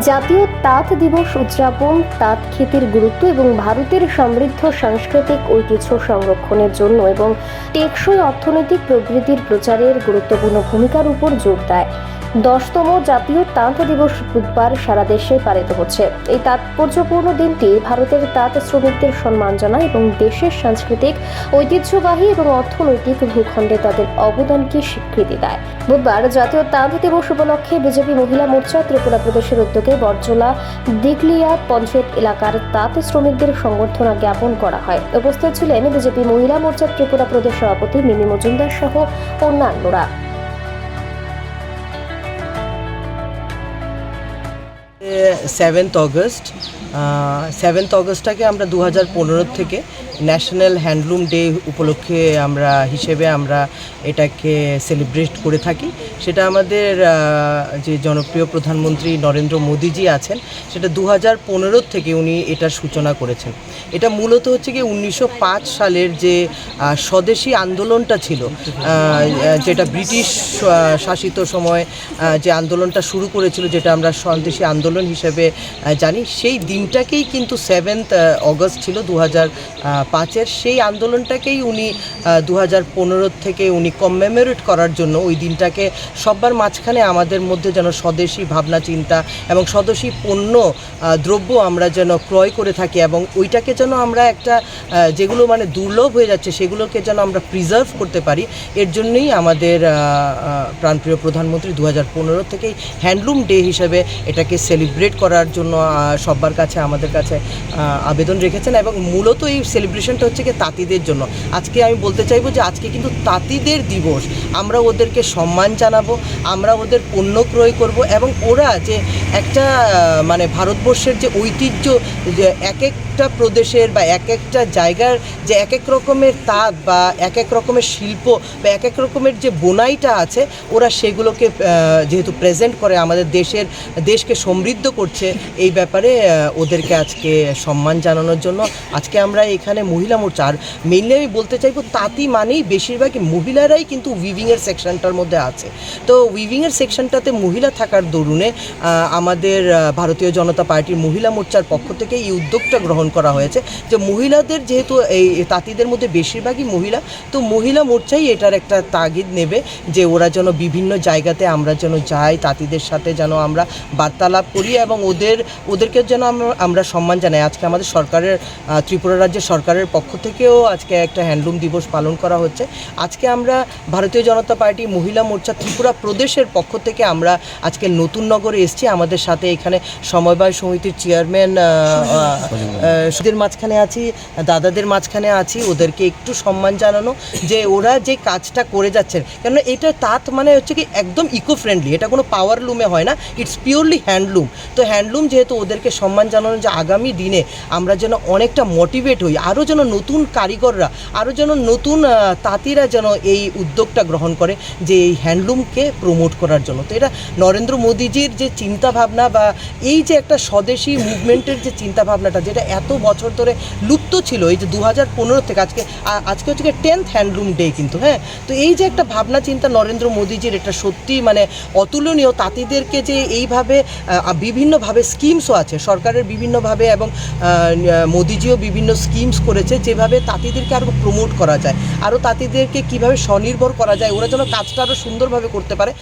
জাতীয় তাঁত দিবস উদযাপন, তাঁত খেতির গুরুত্ব এবং ভারতের সমৃদ্ধ সাংস্কৃতিক ঐতিহ্য সংরক্ষণের জন্য এবং টেকসই অর্থনৈতিক প্রবৃদ্ধির প্রচারের গুরুত্বপূর্ণ ভূমিকার উপর জোর দেয়। দশতম জাতীয় তাঁত দিবস বুধবার সারা দেশে পালিত হচ্ছে। এই তাৎপর্যপূর্ণ দিনটি ভারতের তাঁত শ্রমিকদের সম্মান জানায় এবং দেশের সাংস্কৃতিক, ঐতিহ্যবাহী এবং অর্থনৈতিক ভূখণ্ডে তাদের অবদানকে স্বীকৃতি দেয়। বুধবার জাতীয় তাঁত দিবস উপলক্ষে বিজেপি মহিলা মোর্চা ত্রিপুরা প্রদেশের উদ্যোগে বরজলা দিগলিয়া পঞ্চায়েত এলাকার তাঁত শ্রমিকদের সংবর্ধনা জ্ঞাপন করা হয়। উপস্থিত ছিলেন বিজেপি মহিলা মোর্চা ত্রিপুরা প্রদেশ সভাপতি মিমি মজুমদার সহ অন্যান্যরা। সেভেন্থ অগস্ট সেভেন্থ অগস্টটাকে আমরা দু হাজার পনেরো থেকে ন্যাশনাল হ্যান্ডলুম ডে উপলক্ষে আমরা হিসেবে আমরা এটাকে সেলিব্রেট করে থাকি। সেটা আমাদের যে জনপ্রিয় প্রধানমন্ত্রী নরেন্দ্র মোদীজি আছেন, সেটা দু হাজার পনেরো থেকে উনি এটার সূচনা করেছেন। এটা মূলত হচ্ছে কি উনিশশো পাঁচ সালের যে স্বদেশী আন্দোলনটা ছিল যেটা ব্রিটিশ শাসিত সময় যে আন্দোলনটা শুরু করেছিল, যেটা আমরা স্বদেশী আন্দোলন হিসেবে জানি, সেই দিনটাকেই কিন্তু সেভেন্থ অগস্ট ছিল দু হাজার পাঁচের। সেই আন্দোলনটাকেই উনি দু হাজার পনেরো থেকে উনি কমেমোরেট করার জন্য ওই দিনটাকে সবার মাঝখানে আমাদের মধ্যে যেন স্বদেশী ভাবনা, চিন্তা এবং স্বদেশী পণ্য দ্রব্য আমরা যেন ক্রয় করে থাকি এবং ওইটাকে যেন আমরা একটা যেগুলো মানে দুর্লভ হয়ে যাচ্ছে সেগুলোকে যেন আমরা প্রিজার্ভ করতে পারি। এর জন্যই আমাদের প্রাণপ্রিয় প্রধানমন্ত্রী দু হাজার পনেরো থেকেই হ্যান্ডলুম ডে হিসেবে এটাকে সেলিব্রেট করার জন্য সবার কাছে আমাদের কাছে আবেদন রেখেছেন এবং মূলত এই সেলিব্রেশনটা হচ্ছে কি তাঁতিদের জন্য। আজকে আমি বলতে চাইব যে আজকে কিন্তু তাঁতিদের দিবস। আমরা ওদেরকে সম্মান জানাব, আমরা ওদের পণ্য ক্রয় করব এবং ওরা যে একটা মানে ভারতবর্ষের যে ঐতিহ্য, যে এক একটা প্রদেশের বা এক একটা জায়গার যে এক এক রকমের তাঁত বা এক এক রকমের শিল্প বা এক এক রকমের যে বোনাইটা আছে, ওরা সেগুলোকে যেহেতু প্রেজেন্ট করে আমাদের দেশের, দেশকে সমৃদ্ধ করছে, এই ব্যাপারে ওদেরকে আজকে সম্মান জানানোর জন্য আজকে আমরা এখানে মহিলা মোর্চা। আর মেনলি আমি বলতে চাইব তাঁতি মানেই বেশিরভাগই মহিলারাই কিন্তু উইভিংয়ের সেকশনটার মধ্যে আছে। তো উইভিংয়ের সেকশনটাতে মহিলা থাকার আহ, আমাদের ভারতীয় জনতা পার্টির মহিলা মোর্চার পক্ষ থেকে এই উদ্যোগটা গ্রহণ করা হয়েছে যে মহিলাদের যেহেতু এই তাঁতিদের মধ্যে বেশিরভাগই মহিলা তো মহিলা মোর্চাই এটার একটা তাগিদ নেবে যে ওরা যেন বিভিন্ন জায়গাতে আমরা যেন যাই তাঁতিদের সাথে যেন আমরা বার্তালাপ করি এবং ওদের ওদেরকে যেন আমরা আমরা সম্মান জানাই। আজকে আমাদের সরকারের ত্রিপুরা রাজ্যের সরকারের পক্ষ থেকেও আজকে একটা হ্যান্ডলুম দিবস পালন করা হচ্ছে। আজকে আমরা ভারতীয় জনতা পার্টি মহিলা মোর্চা ত্রিপুরা প্রদেশের পক্ষ থেকে আমরা আজকে নতুন নগরে এসেছি। আমাদের সাথে এখানে সমবায় সমিতির চেয়ারম্যান সুদের মাঝখানে আছি, দাদাদের মাঝখানে আছি। ওদেরকে একটু সম্মান জানানো যে ওরা যে কাজটা করে যাচ্ছেন কেন এটা তাঁত মানে হচ্ছে কি একদম ইকো ফ্রেন্ডলি এটা কোনো পাওয়ার লুমে হয় না ইটস পিওরলি হ্যান্ডলুম তো হ্যান্ডলুম যেহেতু ওদেরকে সম্মান জানানো যে আগামী দিনে আমরা যেন অনেকটা মোটিভেট হই, আরও যেন নতুন কারিগররা, আরও যেন নতুন তাঁতিরা যেন এই উদ্যোগটা গ্রহণ করে যে এই হ্যান্ডলুমকে প্রমোট করার জন্য। তো এটা নরেন্দ্র মোদীজির যে চিন্তা ভাবনা বা এই যে একটা স্বদেশি মুভমেন্টের যে চিন্তাভাবনাটা, যেটা এত বছর ধরে লুপ্ত ছিল, এই যে দু হাজার পনেরো থেকে আজকে আজকে হচ্ছে টেন্থ হ্যান্ডলুম ডে কিন্তু হ্যাঁ? তো এই যে একটা ভাবনা চিন্তা নরেন্দ্র মোদীজির, এটা সত্যি মানে অতুলনীয়। তাঁতিদেরকে যে এইভাবে বিভিন্নভাবে স্কিমসও আছে, সরকারের বিভিন্নভাবে এবং মোদিজিও বিভিন্ন স্কিমস করেছে যেভাবে তাঁতিদেরকে আরও প্রমোট করা যায়। আরও তাঁতিদেরকে কীভাবে স্বনির্ভর করা যায়, ওরা যেন কাজটা আরও সুন্দরভাবে করতে পারে।